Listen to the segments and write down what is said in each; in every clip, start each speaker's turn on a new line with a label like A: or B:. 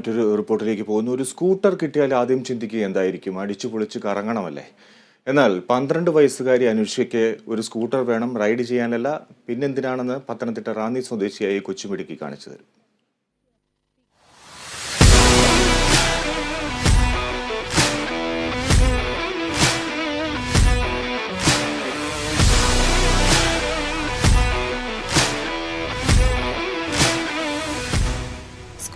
A: മറ്റൊരു റിപ്പോർട്ടിലേക്ക് പോകുന്നു. ഒരു സ്കൂട്ടർ കിട്ടിയാൽ ആദ്യം ചിന്തിക്കുക എന്തായിരിക്കും? അടിച്ചു പൊളിച്ച് കറങ്ങണമല്ലേ? എന്നാൽ പന്ത്രണ്ട് വയസ്സുകാരി അനുഷയ്ക്ക് ഒരു സ്കൂട്ടർ വേണം. റൈഡ് ചെയ്യാനല്ല. പിന്നെന്തിനാണെന്ന് പത്തനംതിട്ട റാന്നി സ്വദേശിയായി കൊച്ചുമിടുക്കി കാണിച്ചു തരും.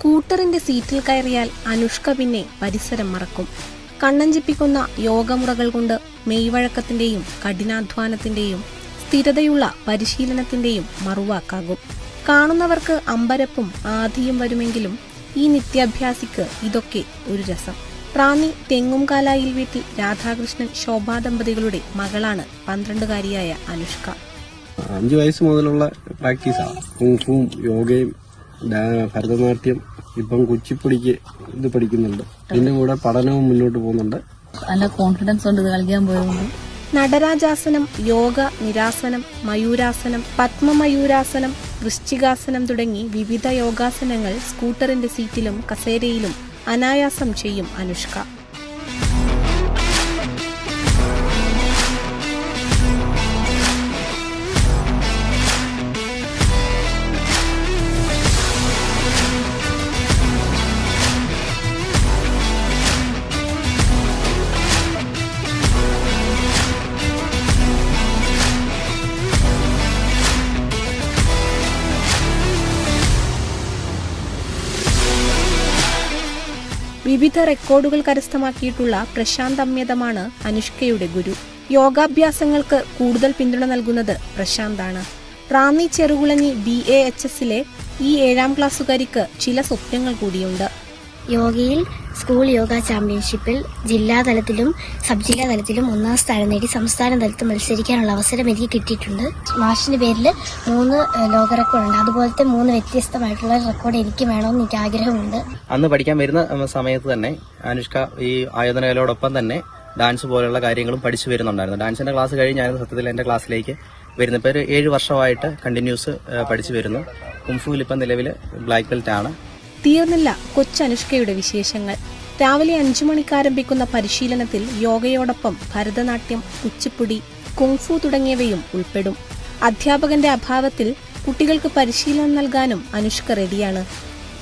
B: സ്കൂട്ടറിന്റെ സീറ്റിൽ കയറിയാൽ അനുഷ്ക പിന്നെ പരിസരം മറക്കും. കണ്ണഞ്ചിപ്പിക്കുന്ന യോഗമുറകൾ കൊണ്ട് മെയ്വഴക്കത്തിന്റെയും കഠിനാധ്വാനത്തിന്റെയും സ്ഥിരതയുള്ള പരിശീലനത്തിന്റെയും മറുവാക്കാകും. കാണുന്നവർക്ക് അമ്പരപ്പും ആധിയും വരുമെങ്കിലും ഈ നിത്യാഭ്യാസിക്ക് ഇതൊക്കെ ഒരു രസം. റാന്നി തെങ്ങുംകാലായിൽ വീട്ടിൽ രാധാകൃഷ്ണൻ ശോഭാ ദമ്പതികളുടെ മകളാണ് പന്ത്രണ്ടുകാരിയായ അനുഷ്ക.
C: അഞ്ചു വയസ്സ് മുതലുള്ള പ്രാക്ടീസാണ് യോഗയും ഭരതനാട്യം. ഇപ്പം കുച്ചിപ്പുടിക്ക് ഇത് പഠിക്കുന്നുണ്ട്. ഇതിന്റെ കൂടെ പഠനവും മുന്നോട്ട് പോകുന്നുണ്ട്.
D: നല്ല കോൺഫിഡൻസ് ഉണ്ട് ഇത് കളിക്കാൻ പോയതുകൊണ്ട്.
B: നടരാജാസനം യോഗ നിരാസനം മയൂരാസനം പത്മമയൂരാസനം വൃശ്ചികാസനം തുടങ്ങി വിവിധ യോഗാസനങ്ങൾ സ്കൂട്ടറിന്റെ സീറ്റിലും കസേരയിലും അനായാസം ചെയ്യും അനുഷ്ക. വിവിധ റെക്കോർഡുകൾ കരസ്ഥമാക്കിയിട്ടുള്ള പ്രശാന്ത് അമ്യതമാണ് അനുഷ്കയുടെ ഗുരു. യോഗാഭ്യാസങ്ങൾക്ക് കൂടുതൽ പിന്തുണ നൽകുന്നത് പ്രശാന്താണ്. Ranni Cherukulanji B A H എസിലെ ഈ ഏഴാം ക്ലാസ്സുകാരിക്ക് ചില സ്വപ്നങ്ങൾ കൂടിയുണ്ട്.
E: യോഗയിൽ സ്കൂൾ യോഗ ചാമ്പ്യൻഷിപ്പിൽ ജില്ലാ തലത്തിലും സബ് ജില്ലാ തലത്തിലും ഒന്നാം സ്ഥാനം നേടി സംസ്ഥാന തലത്തിൽ മത്സരിക്കാനുള്ള അവസരം എനിക്ക് കിട്ടിയിട്ടുണ്ട്. മാഷിന്റെ പേരിൽ മൂന്ന് ലോക റെക്കോർഡുണ്ട്. അതുപോലത്തെ മൂന്ന് വ്യത്യസ്തമായിട്ടുള്ള റെക്കോർഡ് എനിക്ക് വേണമെന്ന് എനിക്ക് ആഗ്രഹമുണ്ട്.
F: അന്ന് പഠിക്കാൻ വരുന്ന സമയത്ത് തന്നെ അനുഷ്ക ഈ ആയോധനകലയോടൊപ്പം തന്നെ ഡാൻസ് പോലുള്ള കാര്യങ്ങളും പഠിച്ചു വരുന്നുണ്ടായിരുന്നു. ഡാൻസിന്റെ ക്ലാസ് കഴിഞ്ഞായിരുന്നു സത്യത്തിൽ എന്റെ ക്ലാസ്സിലേക്ക് വരുന്നത്. ഇപ്പോൾ ഒരു ഏഴ് വർഷമായിട്ട് കണ്ടിന്യൂസ് പഠിച്ചു വരുന്നു. കുംഫുവിൽ ഇപ്പം നിലവിൽ ബ്ലാക്ക് ബെൽറ്റ് ആണ്
B: തീർന്നില്ല കൊച്ചനുഷ്കയുടെ വിശേഷങ്ങൾ. രാവിലെ അഞ്ചു മണിക്കാരംഭിക്കുന്ന പരിശീലനത്തിൽ യോഗയോടൊപ്പം ഭരതനാട്യം കുച്ചിപ്പുടി കുങ്ഫു തുടങ്ങിയവയും ഉൾപ്പെടും. അധ്യാപകന്റെ അഭാവത്തിൽ കുട്ടികൾക്ക് പരിശീലനം നൽകാനും അനുഷ്ക റെഡിയാണ്.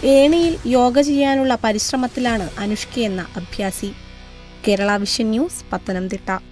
B: ഏണിയിൽ യോഗ ചെയ്യാനുള്ള പരിശ്രമത്തിലാണ് അനുഷ്കയെന്ന അഭ്യാസി. Kerala vision news Pathanamthitta.